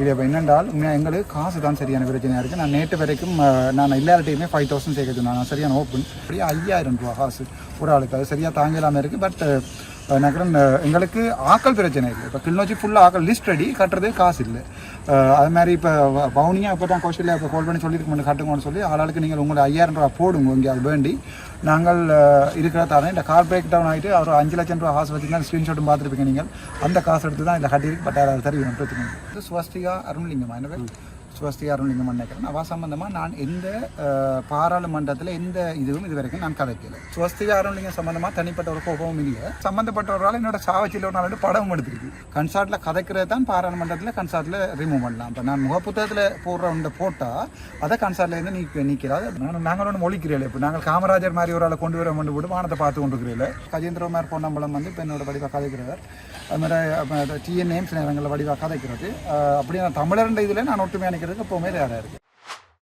இது இப்போ என்னென்றால் உண்மையாக எங்களுக்கு காசு தான் சரியான பிரச்சனையாக இருக்குது நான் நேற்று வரைக்கும் நான் எல்லார்ட்டையுமே ஃபைவ் தௌசண்ட் சேர்க்க சொன்னேன். நான் சரியான ஓப்பன் அப்படியே ஐயாயிரம் ரூபா காசு ஒரு ஆளுக்கு. அது சரியாக தாங்கலாமல் இருக்குது பட் நகரம் எங்களுக்கு ஆக்கள் பிரச்சனை இல்லை. இப்போ கிளிநொச்சி ஃபுல்லாக ஆக்கள் லிஸ்ட் ரெடி கட்டுறது காசு இல்லை. அது மாதிரி இப்போ பவுனியா இப்போ தான் கோஷில் இப்போ கால் பண்ணி சொல்லியிருக்கோம் கட்டுங்கன்னு சொல்லி ஆளாளுக்கு நீங்கள் உங்களை ஐயாயிரம் ரூபா போடுங்க இங்கே அது வேண்டி. நாங்கள் இருக்கிற தரேன் இந்த கார் பிரேக் டவுன் ஆகிட்டு அவர் அஞ்சு லட்சம் ரூபா காசு வச்சுருந்தா ஸ்க்ரீன்ஷாட்டும் பார்த்துருப்பீங்க நீங்கள். அந்த காசு எடுத்து தான் இதில் கட்டியிருக்கு பட் அதை தெரியும் பிரச்சனை இது சுவஸ்திகா அருண்லிங்கம் என்ன சுவஸ்தி சுவஸ்திகா அருண்லிங்கம் நினைக்கிறேன் அவ சம்பந்தமாக நான் எந்த பாராளுமன்றத்தில் எந்த இதுவும் இது வரைக்கும் நான் கதைக்கல. ஸ்வஸ்தி அருண்லிங்கம் சம்பந்தமாக தனிப்பட்ட ஒரு கோபமும் இல்லை. சம்மந்தப்பட்டவரால் என்னோட சாவச்சியில் ஒரு நாள் படமும் எடுத்துருக்கு. கன்சார்ட்டில் கதைக்கிறது தான் பாராளுமன்றத்தில் கன்சார்ட்டில் ரிமூவ் பண்ணலாம். இப்போ நான் முகப்புத்தகத்தில் போடுற ஒன்றை போட்டால் அதை கன்சார்ட்லேருந்து நீக்க நீக்கிறாது நான் நாங்கள் ஒன்று மொழிக்கிறீர்கள் இப்போ நாங்கள் காமராஜர் மாதிரி ஒரு ஆளை கொண்டு வர கொண்டு போட்டு வானத்தை பார்த்து கொண்டு இருக்கிறீர்கள் கஜேந்திரகுமார் பொன்னம்பலம் வந்து இப்போ என்னோட வடிவாக கதைக்கிறவர். அது மாதிரி டிஎன் நேம்ஸ் நேரங்களில் வடிவாக கதைக்கிறது. அப்படி அப்படியே நான் தமிழர்ன்ற இதில் நான் ஒற்றுமையாக நிற்கிறதுக்கு எப்போவுமே தயாராக இருக்குது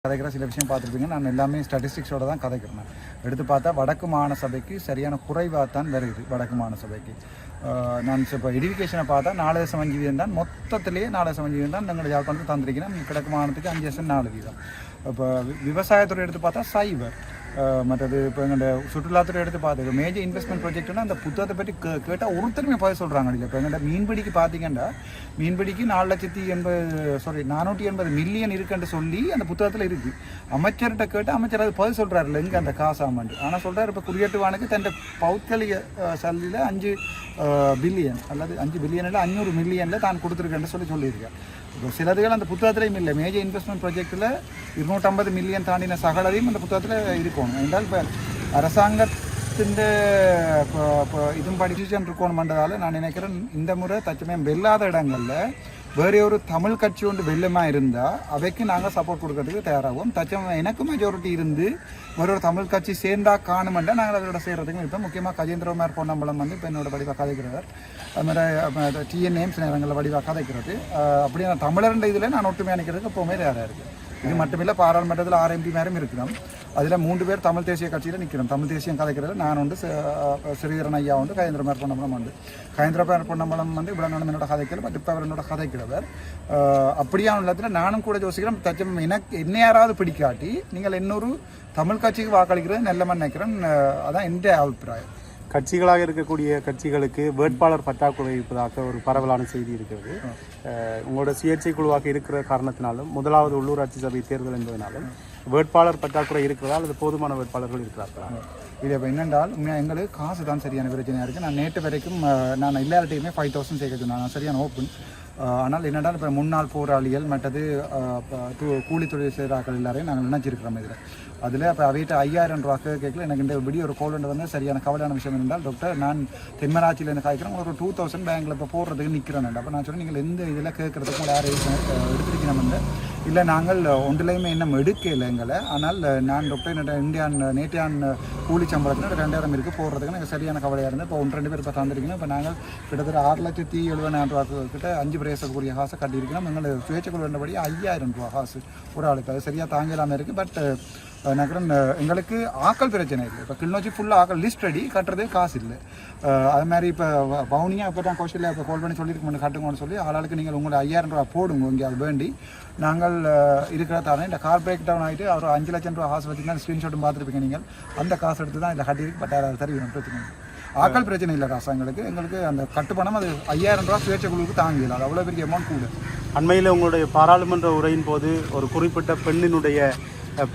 கதைக்கிற சில விஷயம் பார்த்துருப்பீங்க. நான் எல்லாமே ஸ்டாட்டிஸ்டிக்ஸோட தான் கதைக்கிறேன் எடுத்து பார்த்தா வடக்கு மாநசபைக்கு சபைக்கு சரியான குறைவாக தான் வருது வடக்கு மாநசபைக்கு சபைக்கு நான் இப்போ எடிஃபிகேஷனை பார்த்தா நாலு தசம் அஞ்சு வீதம் தான். மொத்தத்திலேயே நாலு தசம் அஞ்சு வீதம் தான் எங்களை யாழ்ப்பாணத்துக்கு தந்திருக்கிறேன். கிழக்கு மாநிலத்துக்கு அஞ்சு தசம் நாலு வீதம். இப்போ விவசாயத்துறை எடுத்து பார்த்தா சைபர் மற்றது இப்போ எங்கள்கிட்ட சுற்றுலாத்துறை எடுத்து பார்த்து மேஜர் இன்வெஸ்ட்மெண்ட் ப்ராஜெக்ட்னா அந்த புத்தகத்தை பற்றி கே கேட்டால் ஒருத்தருமே பதில் சொல்கிறாங்க இல்லை இப்போ எங்கள்கிட்ட மீன்பிடிக்கு பார்த்தீங்கன்னா மீன்பிடிக்கு நாலு லட்சத்தி எண்பது சாரி நானூற்றி எண்பது மில்லியன் இருக்குன்னு சொல்லி அந்த புத்தகத்தில் இருக்குது அமைச்சர்கிட்ட கேட்டு அமைச்சர் அது பதில் இல்லை எங்கே அந்த காசு ஆமாண்டு ஆனால் சொல்கிறார் இப்போ குடியேற்றுவானுக்கு தன் பௌத்கலிக சல்லியில் அஞ்சு பில்லியன் அல்லது அஞ்சு பில்லியனில் அஞ்சூறு மில்லியனில் தான் கொடுத்துருக்கேன்னு சொல்லி சொல்லியிருக்கேன் சிலதுகள் அந்த புத்தகத்திலையும் இல்லை. மேஜர் இன்வெஸ்ட்மெண்ட் ப்ராஜெக்ட்டில் இருநூற்றம்பது மில்லியன் தாண்டின சகலதையும் அந்த புத்தகத்தில் இருக்கும். என்றால் இப்போ அரசாங்கத்தின் இப்போ இதுவும் படிச்சுட்டு இருக்கணுமென்றதால நான் நினைக்கிறேன் இந்த முறை தச்சமயம் வெல்லாத இடங்களில் வேறு ஒரு தமிழ் கட்சி ஒன்று வெள்ளமாக இருந்தால் அவைக்கு நாங்கள் சப்போர்ட் கொடுக்கறதுக்கு தயாராகும் தச்சம் எனக்கு மெஜாரிட்டி இருந்து வேற ஒரு தமிழ் கட்சி சேர்ந்தா காணுமெண்டா நாங்கள் அதோட சேர்றதுக்கும் இருப்போம். முக்கியமாக கஜேந்திரகுமார் பொன்னம்பலம் வந்து இப்போ என்னோட வடிவாக கதைக்கிறவர். அது மாதிரி டிஎன் நேம்ஸ் நேரங்களில் வடிவாக கதைக்கிறது. அப்படியே நான் தமிழர்ன்ற இதில் நான் ஒற்றுமையாக நிற்கிறதுக்கு எப்போவுமே தயாராக இருக்குது இது மட்டுமில்லை பாராளுமன்றத்தில் ஆர்எம்பி எம்பி இருக்கிறோம். அதில் மூன்று பேர் தமிழ் தேசிய கட்சியில் நிற்கிறோம் தமிழ் தேசியம் கதைக்கிறது நான் உண்டு ஸ்ரீதரன் ஐயா உண்டு கயேந்திரமார் பொன்னம்பலம் உண்டு கயேந்திரமார் பொன்னம்பலம் வந்து இவ்வளோ என்னோட கதைக்கல பட் இப்போ அவர் என்னோட கதைக்கிறவர் அப்படியான உள்ளத்தில் நானும் கூட யோசிக்கிறேன் தச்சம் எனக்கு என்ன யாராவது பிடிக்காட்டி நீங்கள் இன்னொரு தமிழ் கட்சிக்கு வாக்களிக்கிறது நல்லமன்னு நினைக்கிறேன் அதான் எந்த அபிப்பிராயம் கட்சிகளாக இருக்கக்கூடிய கட்சிகளுக்கு வேட்பாளர் பற்றாக்குறை இருப்பதாக ஒரு பரவலான செய்தி இருக்கிறது உங்களோட சுயேட்சை குழுவாக இருக்கிற காரணத்தினாலும் முதலாவது உள்ளூராட்சி சபை தேர்தல் என்பதனாலும் வேட்பாளர் பற்றாக்குறை இருக்கிறதால் அது போதுமான வேட்பாளர்கள் இருக்கிறார்களா? இது இப்போ என்னென்றால் உண்மையாக எங்களுக்கு காசு தான் சரியான பிரச்சனையாக இருக்குது நான் நேற்று வரைக்கும் நான் எல்லார்ட்டையுமே ஃபைவ் தௌசண்ட் சேர்க்க சொன்னேன். நான் சரியான ஓப்பன் ஆனால் என்னென்றால் இப்போ முன்னாள் போராளிகள் மற்றது அஹ், கூலி தொழில் செய்கிறார்கள் எல்லாரையும் நாங்கள் நினைச்சிருக்கிறோம் இதில். அதில் அப்போ அவையிட்ட ஐயாயிரம் ரூபாய்க்கு கேட்கல எனக்கு இந்த விடிய ஒரு கோல் வந்து சரியான கவலையான விஷயம் இருந்தால் டாக்டர் நான் தென்மராட்சியில் எனக்கு காய்க்கிறேன். ஒரு டூ தௌசண்ட் பேங்கில் இப்போ போடுறதுக்கு நிற்கிறேன் அப்போ நான் சொன்னேன் நீங்கள் எந்த இதில் கேட்குறதுக்கு யாரும் யார் எடுத்துருக்கணும்னு இல்லை நாங்கள் ஒன்றிலையுமே இன்னும் எடுக்கல எங்களை. ஆனால் நான் டாக்டர் என்னோட இந்தியான் நேட்டியான் கூலி சம்பளத்தில் ரெண்டாயிரம் இருக்குது போடுறதுக்கு எனக்கு சரியான கவலையாக இருந்தது. இப்போ ஒன்று ரெண்டு பேர் இப்போ தந்திருக்கணும் இப்போ நாங்கள் கிட்டத்தட்ட ஆறு லட்சத்தி எழுபதாயிரம் ரூபா கிட்ட அஞ்சு பிரேசக்கூடிய காசை கட்டியிருக்கோம் எங்களை சுயேட்சைக்குள் வேண்டபடி ஐயாயிரம் ரூபா காசு ஒரு ஆளுக்கு. அது சரியாக தாங்கலாமல் இருக்குது பட் நகரம் எங்களுக்கு ஆக்கள் பிரச்சனை இல்லை. இப்போ கிளிநொச்சி ஃபுல்லாக ஆக்கள் லிஸ்ட் ரெடி கட்டுறதே காசு இல்லை. அது மாதிரி இப்போ பவுனியாக இப்போ தான் கோஷில் இப்போ கால் பண்ணி சொல்லியிருக்கோம் கட்டுங்கன்னு சொல்லி ஆளாளுக்கு நீங்கள் உங்களை ஐயாயிரம் ரூபா போடுங்க இங்கே அது வேண்டி. நாங்கள் இருக்கிற தானே இந்த கார் பிரேக் டவுன் ஆகிட்டு அவர் அஞ்சு லட்சம் ரூபா காசு வச்சுருந்தா ஸ்க்ரீன்ஷாட்டும் பார்த்துருப்பீங்க நீங்கள். அந்த காசு எடுத்து தான் இதில் கட்டியிருக்கு பட்டாயிரம் அதை பிரச்சனை ஆக்கள் பிரச்சனை இல்லை காசு எங்களுக்கு. எங்களுக்கு அந்த கட்டுப்பணம் அது ஐயாயிரம் ரூபா சுயேட்சை குழுவுக்கு தாங்கியது. அது அவ்வளோ பெரிய அமௌண்ட் கூட. அண்மையில் உங்களுடைய பாராளுமன்ற உரையின் போது ஒரு குறிப்பிட்ட பெண்ணினுடைய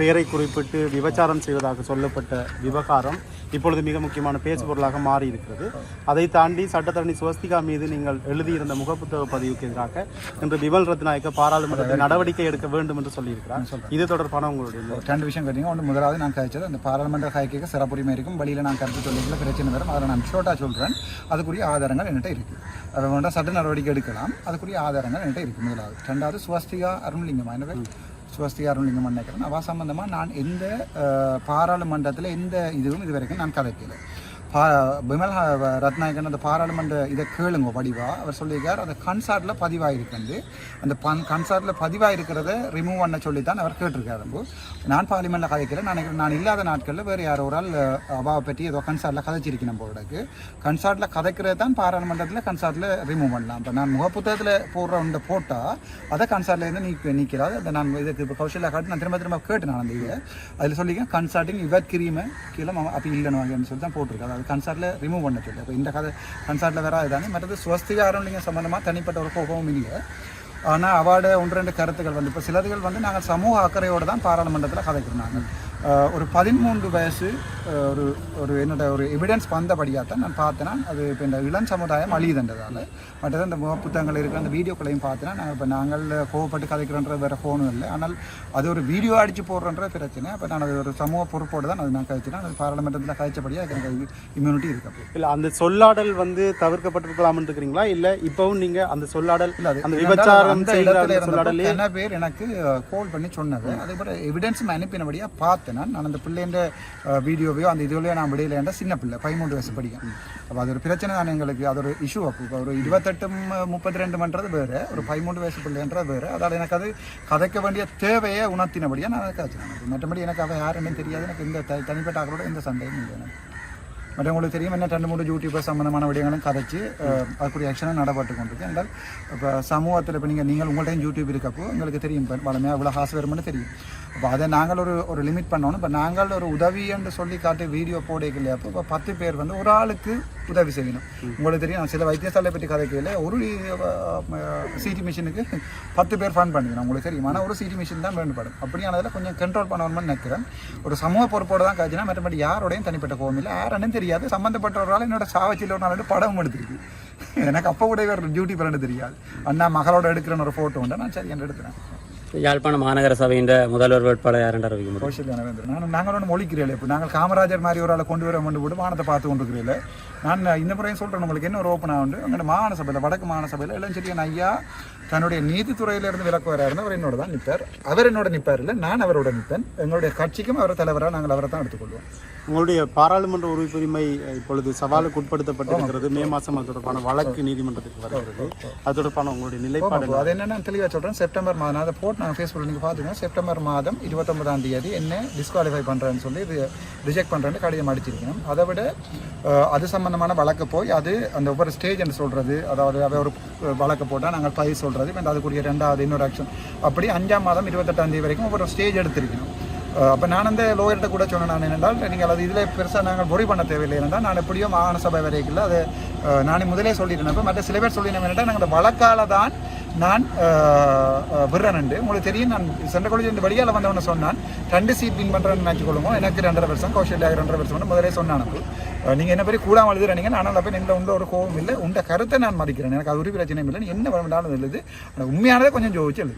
பெயரை குறிப்பிட்டு விபச்சாரம் செய்வதாக சொல்லப்பட்ட விவகாரம் இப்பொழுது மிக முக்கியமான பேச்சு பொருளாக மாறி இருக்கிறது அதை தாண்டி சட்டத்தரணி சுவஸ்திகா மீது நீங்கள் எழுதியிருந்த முகப்புத்தக பதிவுக்கு எதிராக இன்று விமல் ரத்நாயக்க பாராளுமன்றத்தில் நடவடிக்கை எடுக்க வேண்டும் என்று சொல்லியிருக்கிறார். இது தொடர்பான உங்களுடைய ரெண்டு விஷயம் கேட்டீங்க. ஒன்று முதலாவது நான் கழிச்சது அந்த பாராளுமன்ற காய்க்கு சிறப்புரிமை இருக்கும். வழியில் நான் கருத்து சொல்லிக்கல பிரச்சனை வரும். அதில் நான் ஷோர்ட்டாக சொல்கிறேன் அதுக்குரிய ஆதாரங்கள் என்கிட்ட இருக்குது அதை வேண்டாம் சட்ட நடவடிக்கை எடுக்கலாம். அதுக்குரிய ஆதாரங்கள் என்கிட்ட இருக்குது முதலாவது. ரெண்டாவது சுவஸ்திகா அருண்லிங்கம் என்ன ஸ்வஸ்தி சுவஸ்திகா அருண்லிங்கம் நினைக்கிறேன் அவ சம்பந்தமாக நான் எந்த பாராளுமன்றத்தில் எந்த இதுவும் இது வரைக்கும் நான் கதைக்கலை. பா பிமல் ரத்நாயகன் அந்த பாராளுமன்ற இதை கேளுங்க வடிவா. அவர் சொல்லியிருக்கார் அந்த கன்சார்ட்டில் பதிவாயிருக்கு வந்து அந்த பன் கன்சார்ட்டில் பதிவாயிருக்கிறத ரிமூவ் பண்ண சொல்லி தான் அவர் கேட்டிருக்காரு ரொம்ப. நான் பார்லிமெண்ட்டில் கதைக்கிறேன். நான் நினைக்கிறேன் நான் இல்லாத நாட்களில் வேறு யாரோ ஒரு ஆள் அபாவை அவாவை பற்றி ஏதோ கன்சார்ட்டில் கதைச்சிருக்கேன் போலக்கு கன்சார்ட்டில் கதைக்கிறது தான் பாராளுமன்றத்தில் கன்சார்ட்டில் ரிமூவ் பண்ணலாம். இப்போ நான் முகப்புத்தகத்தில் போடுற ஒன்று போட்டால் அதை கன்சார்ட்லேருந்து நீ நீக்கிறாது அதை நான் இதுக்கு இப்போ கௌஷல்யா காட்டி நான் திரும்ப திரும்ப கேட்டு நான் அந்த இதை. அதில் சொல்லியிருக்கேன் கன்சார்ட்டிங் இவர் கிரீமை கீழே அப்படி இல்லைன்னு வாங்கன்னு சொல்லி தான் போட்டிருக்காரு கன்சார்ட்டில் ரிமூவ் பண்ண சொல்லி அப்போ இந்த கதை கன்சார்ட்டில் வேற அதுதானே மற்றது ஸ்வஸ்திக ஆரோக்கியம் சம்மந்தமாக தனிப்பட்ட ஒரு கோபமும் இல்லை ஆனால் அவார்டு ஒன்று ரெண்டு கருத்துக்கள் வந்து இப்போ சிலதுகள் வந்து நாங்கள் சமூக அக்கறையோடு தான் பாராளுமன்றத்தில் கதைக்கிறோம் நாங்கள் ஒரு பதிமூன்று வயசு ஒரு ஒரு என்னோட ஒரு எவிடன்ஸ் வந்தபடியாக தான் நான் பார்த்தேன்னா அது இப்போ இந்த இளம் சமுதாயம் அழியுதுன்றதால. மற்றது அந்த புத்தகங்கள் இருக்கிற அந்த வீடியோக்களையும் பார்த்தேன்னா நாங்கள் இப்போ நாங்கள் கோவப்பட்டு கதைக்கிறோன்ற வேறு ஃபோனும் இல்லை. ஆனால் அது ஒரு வீடியோ அடித்து போடுறன்ற பிரச்சனை. அப்போ நான் அது ஒரு சமூக பொறுப்போடு தான் அது நான் கழிச்சேன்னா அது பாராளுமன்றத்தில் கழிச்சபடியாக எனக்கு இம்யூனிட்டி இருக்கு இல்ல அந்த சொல்லாடல் வந்து தவிர்க்கப்பட்டிருக்கலாம்னு இருக்கிறீங்களா இல்ல இப்பவும் நீங்க அந்த சொல்லாடல் இல்ல, அது அந்த விபச்சாரம் சொல்லாடலே பல பேர் எனக்கு கால் பண்ணி சொன்னது. அதுக்கப்புறம் எவிடன்ஸும் அனுப்பினபடியா பார்த்தேன். நான் நான் அந்த பிள்ளைன்ற வீடியோவையோ அந்த இதுவிலையோ நான் விடையில சின்ன பிள்ளை பதிமூன்று வயசு படிக்கும். அப்போ அது ஒரு பிரச்சனை தான் எங்களுக்கு. அது ஒரு இஷ்யூ அப்போ. ஒரு இருபத்தெட்டு முப்பத்தி ரெண்டுமன்றது வேறு. ஒரு பதிமூன்று வயசு பிள்ளைன்றது வேறு. அதால் எனக்கு அது கதைக்க வேண்டிய தேவையை உணர்த்தினபடியாக நான் அதை காய்ச்சினேன் மற்றபடி எனக்கு அவன் யாருன்னு தெரியாது. எனக்கு இந்த த- தனிப்பட்ட ஆக்களோட எந்த சண்டையும் இல்லை எனக்கு. மற்றவங்களுக்கு தெரியும் என்ன ரெண்டு மூணு யூடியூபர் சம்மந்தமான விடயங்களும் கதைச்சு அதுக்குரிய ஆக்ஷனாக நடப்பட்டு கொண்டிருக்கு. என்றால் இப்போ சமூகத்தில் இப்போ நீங்கள் நீங்கள் உங்கள்கிட்ட யூடியூப் இருக்கப்போ உங்களுக்கு தெரியும். இப்போ வளமையாக இவ்வளோ காசு வருமானு தெரியும். அப்போ அதை நாங்கள் ஒரு ஒரு லிமிட் பண்ணணும். இப்போ நாங்கள் ஒரு உதவி என்று சொல்லி காட்டி வீடியோ போடைக்கு இல்லையா அப்போ இப்போ பத்து பேர் வந்து ஒரு ஆளுக்கு உதவி செய்யணும். உங்களுக்கு தெரியும் சில வைத்தியசாலை பற்றி கதைக்கையில் ஒரு சிடி மிஷினுக்கு பத்து பேர் ஃபண்ட் பண்ணிக்கணும் உங்களுக்கு தெரியும். ஆனால் ஒரு சிடி மிஷின் தான் வேண்டுபடும். அப்படியானதில் கொஞ்சம் கண்ட்ரோல் பண்ணணும்னு நினைக்கிறேன். ஒரு சமூக பொறுப்போடு தான் காய்ச்சினா மற்றபடி யாரோடையும் தனிப்பட்ட கோவம் இல்லை. யாருன்னு தெரியாது. சம்மந்தப்பட்டவரால் என்னோட சாவச்சியில் ஒரு நாள் படம் எடுத்திருக்கு எனக்கு அப்போ கூட இவர் டியூட்டி பண்ணது தெரியாது. அண்ணா மகளோட எடுக்கிறேன்னு ஒரு ஃபோட்டோ உண்டு. நான் சரி என்று எடுக்கிறேன் யாழ்ப்பாண மாநகர சபையின் முதல்வர் வேட்பாளர் யார் அறிவிக்க முடியும்? நாங்கள் ஒன்று மொழிக்கிறீங்களே இப்போ நாங்கள் காமராஜர் மாதிரி ஒரு ஆளை கொண்டு வர கொண்டு விட்டு வானத்தை பார்த்து கொண்டிருக்கிறீங்களே நான் இந்த முறையும் சொல்கிறேன் உங்களுக்கு என்ன ஒரு ஓப்பன் ஆகுண்டு எங்களோட மாகாண சபையில் வடக்கு மாகாண சபையில் இளஞ்செடியன் ஐயா தன்னுடைய நீதித்துறையிலிருந்து விலக்கு வராருன்னு அவர் என்னோட தான் நிற்பார் அவர் என்னோட நிற்பார் இல்லை நான் அவரோட நிற்பேன் எங்களுடைய கட்சிக்கும் அவர் தலைவராக நாங்கள் அவரை தான் எடுத்துக்கொள்வோம். உங்களுடைய பாராளுமன்ற உறுப்புரிமை இப்பொழுது சவாலுக்கு உட்படுத்தப்பட்டிருக்கிறது. மே மாதம் அது தொடர்பான வழக்கு நீதிமன்றத்துக்கு வருகிறது. அது தொடர்பான உங்களுடைய நிலைப்பாடு அது என்னென்னு தெளிவாக சொல்கிறேன் செப்டம்பர் மாதம் அதை போட்டு நாங்கள் ஃபேஸ்புக்கில் நீங்கள் பார்த்துக்கோங்க. செப்டம்பர் மாதம் இருபத்தொன்பதாம் தேதி என்ன டிஸ்குவாலிஃபை பண்ணுறேன்னு சொல்லி ரிஜெக்ட் பண்ணுறேன்னு கடிதம் அடிச்சிருக்கணும். அதை விட அது சம்மந்தமான வழக்கு போய் அது அந்த ஒவ்வொரு ஸ்டேஜ் என்று சொல்கிறது அதாவது அதை ஒரு வழக்கு போட்டால் நாங்கள் பதிவு சொல்கிறது இப்போ அதுக்குரிய ரெண்டாவது இன்னொரு ஆக்ஷன் அப்படி அஞ்சாம் மாதம் இருபத்தெட்டாம் தேதி வரைக்கும் ஒவ்வொரு ஸ்டேஜ் எடுத்திருக்கணும். அப்போ நான் அந்த லோயர்கிட்ட கூட சொன்னேன் நான் என்னென்றால் நீங்கள் அது இதில் பெருசாக நாங்கள் பொறி பண்ண தேவையில்லை என்றால் நான் எப்படியோ மாகாண சபை வரைக்கும் அதை நானே முதலே சொல்லிட்டேன் அப்போ மற்ற சில பேர் சொல்லினேன் என்னென்னா நாங்கள் அந்த வழக்கால தான் நான் விடுறேன் உங்களுக்கு தெரியும் நான் சென்ற காலேஜ் இந்த வழியால் வந்தவன சொன்னான். ரெண்டு சீட் வின் பண்ணுறேன்னு நினச்சிக்கொள்ளுங்க. எனக்கு ரெண்டரை வருஷம் கௌஷல்யா ரெண்டரை வருஷம் முதலே சொன்னான் நீங்கள் என்ன பேர் கூடாமல் எழுதுறீங்க? ஆனால் அப்போ எங்களை உண்ட ஒரு கோவம் இல்லை. உண்ட கருத்தை நான் மதிக்கிறேன். எனக்கு அது ஒரு பிரச்சனையும் இல்லை. நீ என்ன வேண்டாலும் எழுது. ஆனால் உண்மையானதை கொஞ்சம் ஜோதிச்சு எழுது.